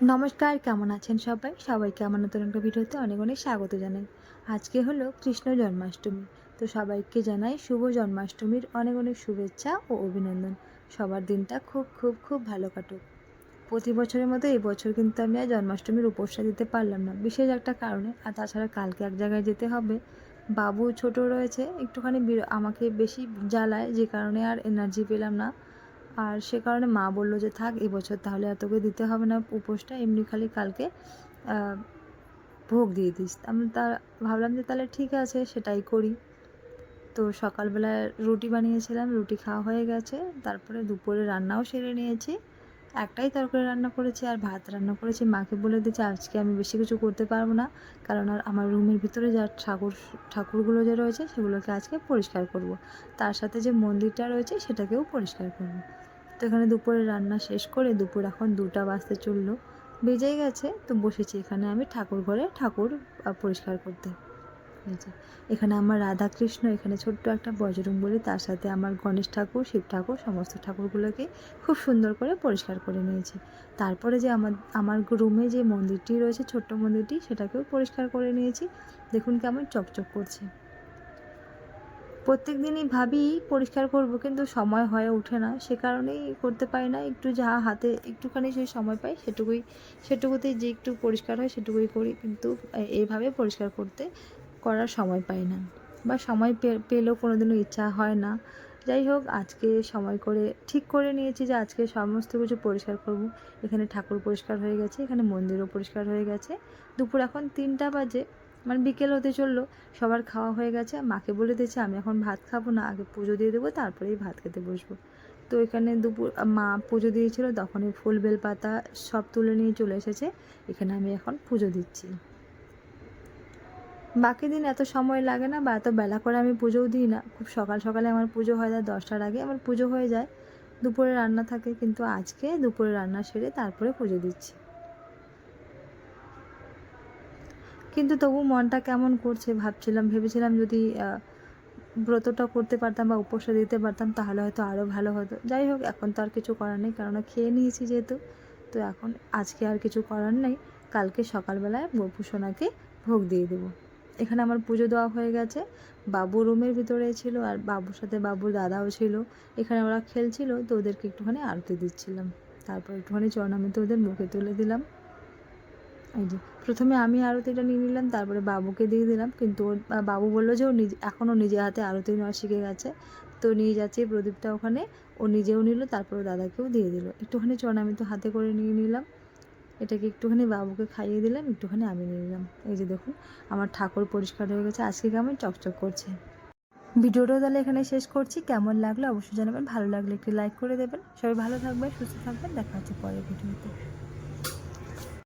নমস্কার, কেমন আছেন সবাই? সবাইকে আমার নতুন একটা ভিডিওতে অনেক অনেক স্বাগত জানাই। আজকে হলো কৃষ্ণ জন্মাষ্টমী। তো সবাইকে জানাই শুভ জন্মাষ্টমীর অনেক অনেক শুভেচ্ছা ও অভিনন্দন। সবার দিনটা খুব খুব খুব ভালো কাটুক। প্রতি বছরের মতো এই বছর কিন্তু আমি আর জন্মাষ্টমীর উপসা দিতে পারলাম না। বিশেষ একটা কারণে, আর তাছাড়া কালকে এক জায়গায় যেতে হবে। বাবু ছোট রয়েছে, একটুখানি আমাকে বেশি জ্বালায়, যে কারণে আর এনার্জি পেলাম না। আর সে কারণে মা বলল যে, থাক, এবছর তাহলে আর দিতে হবে না উপোসটা, এমনি খালি কালকে ভোগ দিয়ে দিস আমি তা ভাবলাম যে, তাহলে ঠিক আছে, সেটাই করি তো সকালবেলা রুটি বানিয়েছিলাম, রুটি খাওয়া হয়ে গেছে, তারপরে দুপুরে রান্নাও সেরে নিয়েছি একটাই তরকারি রান্না করেছি আর ভাত রান্না করেছি মাকে বলে দিয়েছি, আজকে আমি বেশি কিছু করতে পারব না, কারণ আর আমার রুমের ভিতরে যা ঠাকুর, ঠাকুরগুলো যে রয়েছে, সেগুলোকে আজকে পরিষ্কার করব। তার সাথে যে মন্দিরটা রয়েছে, সেটাকেও পরিষ্কার করব। তো এখানে দুপুরে রান্না শেষ করে দুপুর এখন দুটা বাজতে চলল। বেজেই গেছে, তো বসেছি এখানে আমি ঠাকুর ঘরে, ঠাকুর পরিষ্কার করতে। এখানে আমার রাধা কৃষ্ণ এখানে ছোট্ট একটা বজরং বলি, তার সাথে আমার গণেশ ঠাকুর, শিব ঠাকুর, সমস্ত ঠাকুরগুলোকে খুব সুন্দর করে পরিষ্কার করে নিয়েছি। তারপরে যে আমার আমার রুমে যে মন্দিরটি রয়েছে, ছোট্ট মন্দিরটি, সেটাকেও পরিষ্কার করে নিয়েছি। দেখুন কেমন চকচক করছে। প্রত্যেক দিনই ভাবি পরিষ্কার করব, কিন্তু সময় হয়ে ওঠে না। সে কারণেই করতে পারি না। একটু যা হাতে একটুখানি সেই সময় পাই, সেটুকুই, সেটুকুতেই যে একটু পরিষ্কার হয়, সেটুকুই করি। কিন্তু এইভাবে পরিষ্কার করতে করার সময় পাই না। বা সময় পেলেও কোনোদিনও ইচ্ছা হয় না। যাই হোক, আজকে সময় করে ঠিক করে নিয়েছি যে আজকে সমস্ত কিছু পরিষ্কার করব। এখানে ঠাকুর পরিষ্কার হয়ে গেছে, এখানে মন্দিরও পরিষ্কার হয়ে গেছে। দুপুর এখন তিনটা বাজে। মানে বিকেল হতে চলল, সবার খাওয়া হয়ে গেছে, মাকে বলে দিয়েছে, আমি এখন ভাত খাব না, আগে পুজো দিয়ে দেবো, তারপরেই ভাত খেতে বসবো। তো এখানে দুপুর, মা পুজো দিয়েছিল, তখনই ফুল, বেলপাতা সব তুলে নিয়ে চলে এসেছে, এখানে আমি এখন পুজো দিচ্ছি। বাকি দিন এত সময় লাগে না বা এত বেলা করে আমি পুজোও দিই না, খুব সকাল সকালে আমার পুজো হয়ে যায় দশটার আগে আমার পুজো হয়ে যায়, দুপুরে রান্না থাকে, কিন্তু আজকে দুপুরে রান্না সেরে তারপরে পুজো দিচ্ছি। কিন্তু তবু মনটা কেমন করছে ভাবছিলাম, ভেবেছিলাম যদি ব্রতটা করতে পারতাম বা উপোসটা দিতে পারতাম তাহলে হয়তো আরও ভালো হতো। যাই হোক, এখন তো আর কিছু করার নেই, কেননা খেয়ে নিয়েছি যেহেতু, তো এখন আজকে আর কিছু করার নেই। কালকে সকালবেলায় গোপুসোনাকে ভোগ দিয়ে দেবো। এখানে আমার পুজো দেওয়া হয়ে গেছে, বাবু রুমের ভিতরে ছিল আর বাবুর সাথে বাবুর দাদাও ছিল। এখানে ওরা খেলছিল, তো ওদেরকে একটুখানি আরতি দিচ্ছিলাম। তারপর একটুখানি চরণামিতে ওদের মুখে তুলে দিলাম। এই যে, প্রথমে আমি আরতিটা নিয়ে নিলাম, তারপরে বাবুকে দিয়ে দিলাম, কিন্তু ওর বাবু বলল যে ও নিজে, এখনও নিজে হাতে আরতি নেওয়া শিখে গেছে। তো নিয়ে যাচ্ছে প্রদীপটা ওখানে, ও নিজেও নিল, তারপরে দাদাকেও দিয়ে দিল। একটুখানি চন আমি তো হাতে করে নিয়ে নিলাম। এটাকে একটুখানি বাবুকে খাইয়ে দিলাম, একটুখানি আমি নিয়ে নিলাম। এই যে দেখুন, আমার ঠাকুর পরিষ্কার হয়ে গেছে, আজকে কেমন চকচক করছে। ভিডিওটা তাহলে এখানে শেষ করছি। কেমন লাগল অবশ্যই জানাবেন, ভালো লাগলে একটি লাইক করে দেবেন। সবাই ভালো থাকবেন, সুস্থ থাকবেন, দেখা হচ্ছে পরের ভিডিওতে।